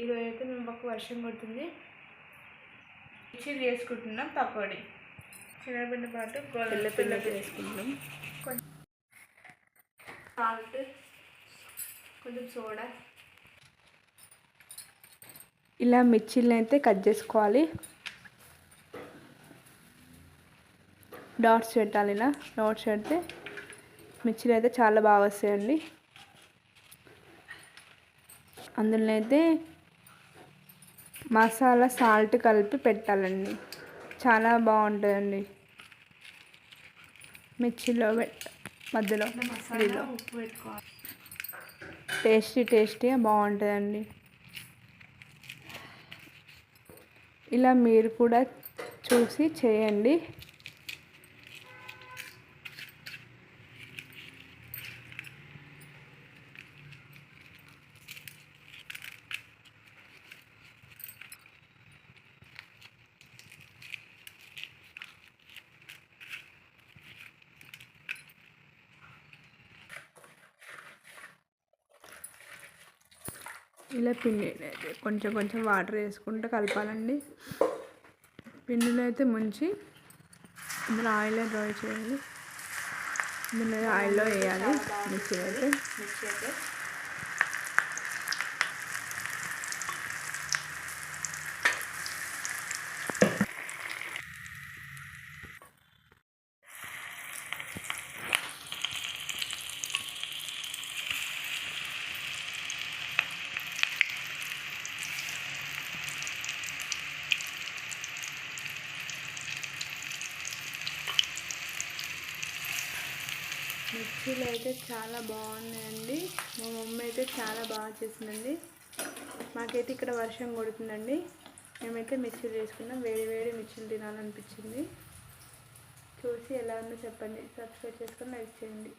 ఈరోజు అయితే మేము పక్క వర్షం కొడుతుంది. మిక్సీ చేసుకుంటున్నాం పకోడీ. శనగపిండి పాటు తెల్లపిండి వేసుకుంటాం సాల్ట్ కొంచెం సోడా. ఇలా మిర్చీలను అయితే కట్ చేసుకోవాలి. డాట్స్ పెట్టాలి ఇలా డాట్స్ పెడితే మిర్చీలు అయితే చాలా బాగా వస్తాయండి. అందులో అయితే మసాలా సాల్ట్ కలిపి పెట్టాలండి. చాలా బాగుంటుందండి. మిర్చిలో పెట్ట మధ్యలో మసాలా మిడిల్లో ఉప్పు పెట్టుకోవాలి. టేస్టీ టేస్టీగా బాగుంటుందండి. ఇలా మీరు కూడా చూసి చేయండి. ఇలా పిండి అయితే కొంచెం కొంచెం వాటర్ వేసుకుంటూ కలపాలండి. పిండిలో అయితే ముంచి ఇందులో ఆయిల్ డ్రై చేయాలి. ఇందులో ఆయిల్లో వేయాలి మిక్సీ అయితే. మిక్సీ అయితే మిర్చీలు అయితే చాలా బాగున్నాయండి. మా మమ్మీ అయితే చాలా బాగా చేసిందండి. మాకైతే ఇక్కడ వర్షం కొడుతుందండి. మేమైతే మిర్చీలు చేసుకున్నాం. వేడి వేడి మిర్చీలు తినాలనిపించింది. చూసి ఎలా ఉందో చెప్పండి. సబ్స్క్రైబ్ చేసుకొని లైక్ చేయండి.